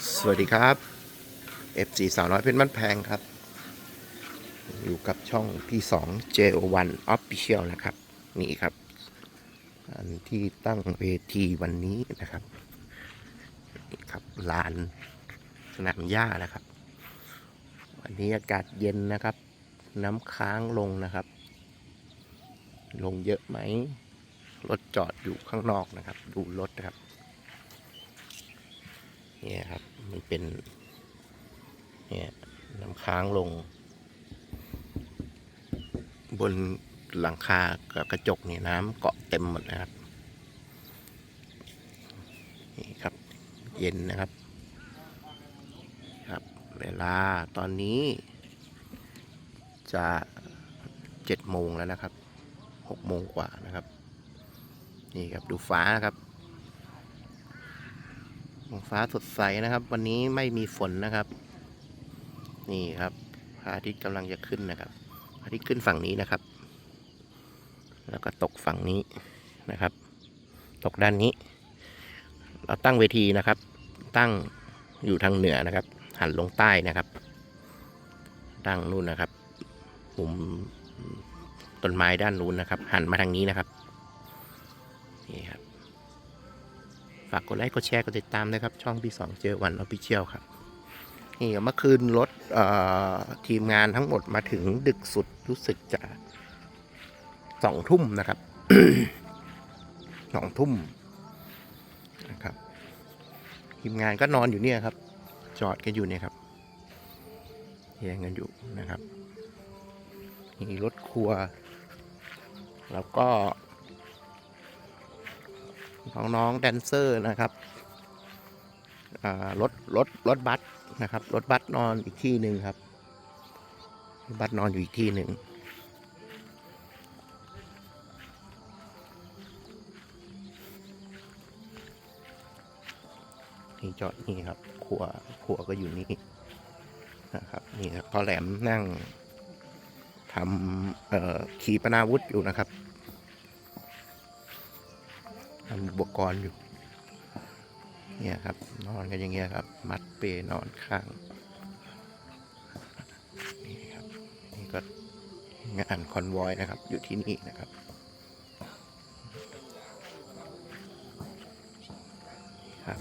สวัสดีครับ FC สาวน้อยเพชรมันแพงครับ อยู่กับช่องที่ 2 JO1 Official นะครับ นี่ครับ อันที่ตั้งเวทีวันนี้นะครับนี่ครับลานสนามหญ้านะครับ วันนี้อากาศเย็นนะครับ น้ำค้างลงนะครับ ลงเยอะไหมรถจอดอยู่ข้างนอกนะครับ ดูรถนะครับ เนี่ยครับ มันเป็น เนี่ยน้ำค้างลง บนหลังคากับกระจกเนี่ยน้ำเกาะเต็มหมดนะครับ นี่ครับ เย็นนะครับ ครับ เวลาตอนนี้ จะเจ็ดโมงแล้วนะครับหกโมงกว่านะครับ นี่ครับดูฟ้านะครับ ฟ้าสดใสนะครับ วันนี้ไม่มีฝนนะครับ นี่ครับพระอาทิตย์กำลังจะขึ้นนะครับพระอาทิตย์ขึ้นฝั่งนี้นะครับ แล้วก็ตกฝั่งนี้นะครับ ตกด้านนี้ เราตั้งเวทีนะครับ ตั้งอยู่ทางเหนือนะครับ หันลงใต้นะครับตั้งนู่นนะครับมุมต้นไม้ด้านนู้นนะครับ หันมาทางนี้นะครับ ฝากกดไลค์กดแชร์กดติดตามนะครับ ช่องพี่สองเจอวันออฟฟิเชียลครับนี่เมื่อคืนรถทีมงานทั้งหมดมาถึงดึกสุดรู้สึกจะสองทุ่มนะครับสองทุ่มนะครับ ทีมงานก็นอนอยู่เนี่ยครับ จอดกันอยู่เนี่ยครับแย่งกันอยู่นะครับนี่รถครัว แล้วก็ น้องๆแดนเซอร์นะครับรถรถรถบัสนะครับรถบัสนอนอีกที่หนึ่งครับรถบัสนอนอยู่อีกที่หนึ่งนี่จอดนี่ครับครัวครัวก็อยู่นี่นะครับนี่ครับพอแหลมนั่งทำเอ่อขีปนาวุธอยู่นะครับ ทำอุปกรณ์อยู่ เนี่ยครับ นอนกันอย่างเงี้ยครับ มัดเปนอนข้าง นี่ครับ นี่ก็งานคอนวอยนะครับ อยู่ที่นี่นะครับครับ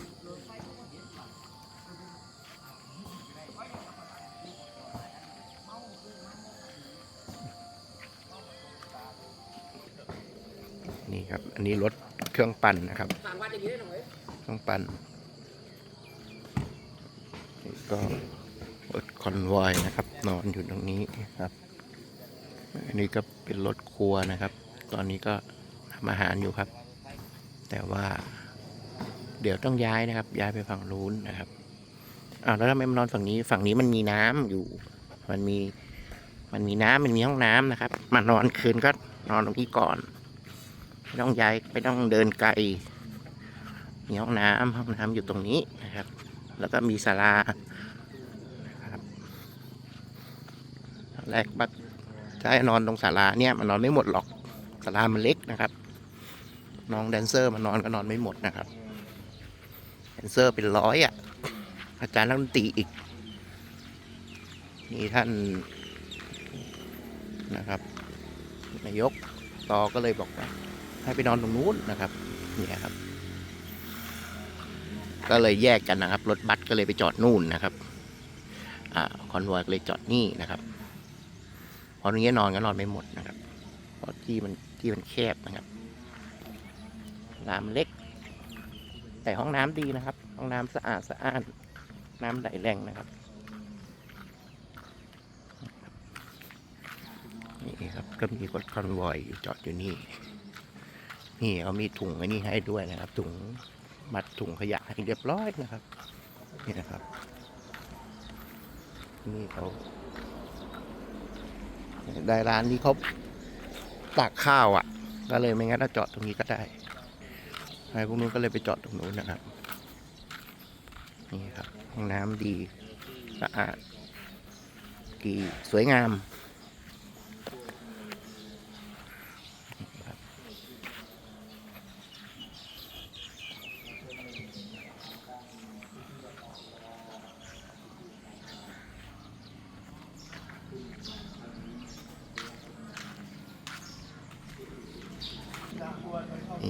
นี่ครับ อันนี้รถ เครื่องปั่นนะครับเครื่องปั่นนี่ก็รถคอนวอยนะครับ นอนอยู่ตรงนี้ครับอันนี้ก็เป็นรถครัวนะครับ ตอนนี้ก็ทำอาหารอยู่ครับ แต่ว่า เดี๋ยวต้องย้ายนะครับ ย้ายไปฝั่งนู้นนะครับอ้าวแล้วทำไมมานอนฝั่งนี้ ฝั่งนี้มันมีน้ำอยู่ มันมี มันมีน้ำมันมีห้องน้ำนะครับ มานอนคืนก็นอนตรงนี้ก่อน ไม่ต้องย้ายไม่ต้องเดินไกลมีห้องน้ำห้องน้ำอยู่ตรงนี้นะครับ แล้วก็มีศาลานะครับแรกบักจะให้นอนตรงศาลาเนี่ยมันนอนไม่หมดหรอกศาลามันเล็กนะครับ น้องแดนเซอร์มันนอนก็นอนไม่หมดนะครับแดนเซอร์เป็นร้อยอะอาจารย์นักดนตรีอีกนี่ท่านนะครับนายกตอก็เลยบอกว่า ให้ไปนอนตรงนู้นนะครับนี่ครับ ก็เลยแยกกันนะครับ รถบัสก็เลยไปจอดนู่นนะครับ อ่าคอนวอยก็เลยจอดนี่นะครับพราะตรงนี้นอนก็นอนไม่หมดนะครับเพราะที่มันที่มันแคบนะครับน้ำเล็ก แต่ห้องน้ำดีนะครับ ห้องน้ำสะอาดสะอ้าน น้ำไหลแรงนะครับนี่ครับก็มีรถคอนวอยอยู่จอดอยู่นี่ นี่เขามีถุงไอ้นี่ให้ด้วยนะครับ ถุงมัดถุงขยะให้เรียบร้อยนะครับ นี่นะครับ นี่เขาได้ร้านนี้เขาตากข้าวอะ ก็เลยไม่งั้นถ้าจอดตรงนี้ก็ได้ไอ้พวกนู้นก็เลยไปจอดตรงนู้นนะครับ นี่ครับห้องน้ำดีสะอาดดีสวยงาม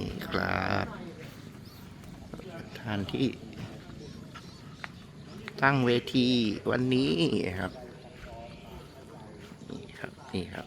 ี่ครับท่านที่ ตั้งเวทีวันนี้ครับ นี่ครับ นี่ครับ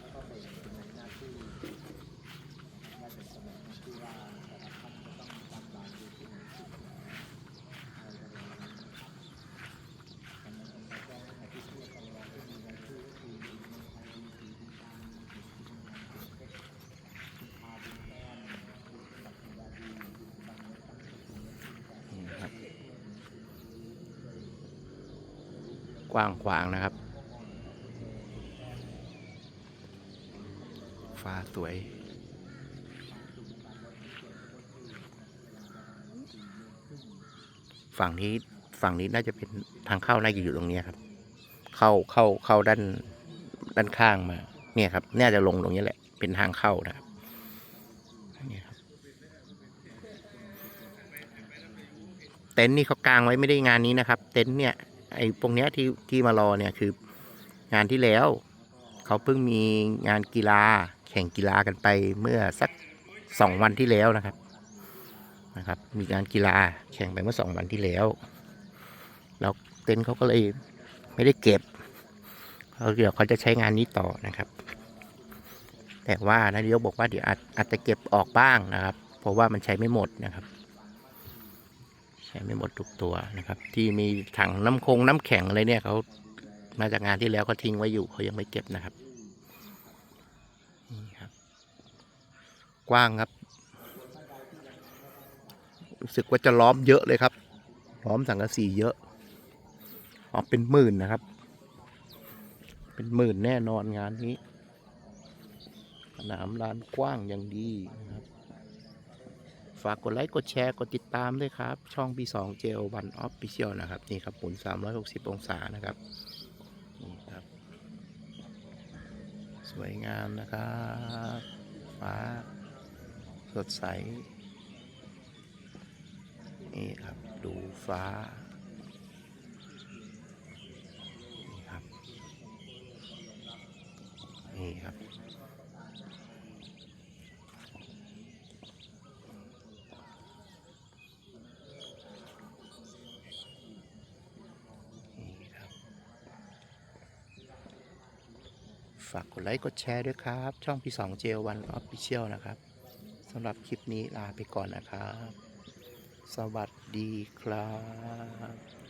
ว้างขวางนะครับ ฟ้าสวย ฝั่งนี้ฝั่งนี้น่าจะเป็นทางเข้าน่าจะอยู่ตรงนี้ครับ เข้าเข้าเข้าด้านด้านข้างมา เนี่ยครับน่าจะลงตรงนี้แหละ เป็นทางเข้านะครับนี่ครับเต็นท์นี่เขากางไว้ไม่ได้งานนี้นะครับ เต็นท์เนี่ย ไอ้ตรงเนี้ยที่ที่มารอเนี่ยคืองานที่แล้วเขาเพิ่งมีงานกีฬา แข่งกีฬากันไปเมื่อสักสองวันที่แล้วนะครับนะครับ มีงานกีฬาแข่งไปเมื่อสองวันที่แล้ว แล้วเต็นท์เขาก็เลยไม่ได้เก็บเขาเดี๋ยวเขาจะใช้งานนี้ต่อนะครับ แต่ว่านายกบอกว่าเดี๋ยวอาจอาจจะเก็บออกบ้างนะครับ เพราะว่ามันใช้ไม่หมดนะครับ ใช้ไม่หมดทุกตัวนะครับ ที่มีถังน้ำคงน้ำแข็งอะไรเนี่ยเขามาจากงานที่แล้วเขาทิ้งไว้อยู่เขายังไม่เก็บนะครับนี่ครับ กว้างครับ รู้สึกว่าจะล้อมเยอะเลยครับ ล้อมสังกะสีเยอะอ๋อเป็นหมื่นนะครับ เป็นหมื่นแน่นอนงานนี้สนามลานกว้างอย่างดีนะครับ ฝากกดไลค์กดแชร์กดติดตามด้วยครับ ช่อง B2 JL 1 Official นะครับ นี่ครับหมุน 360 องศานะครับ นี่ครับ สวยงามนะครับฟ้าสดใส นี่ครับ ดูฟ้านี่ครับ นี่ครับ นี่ครับ ฝากกดไลค์กดแชร์ด้วยครับ ช่องพี่สองเจลวันออฟฟิเชียลนะครับสำหรับคลิปนี้ลาไปก่อนนะครับ สวัสดีครับ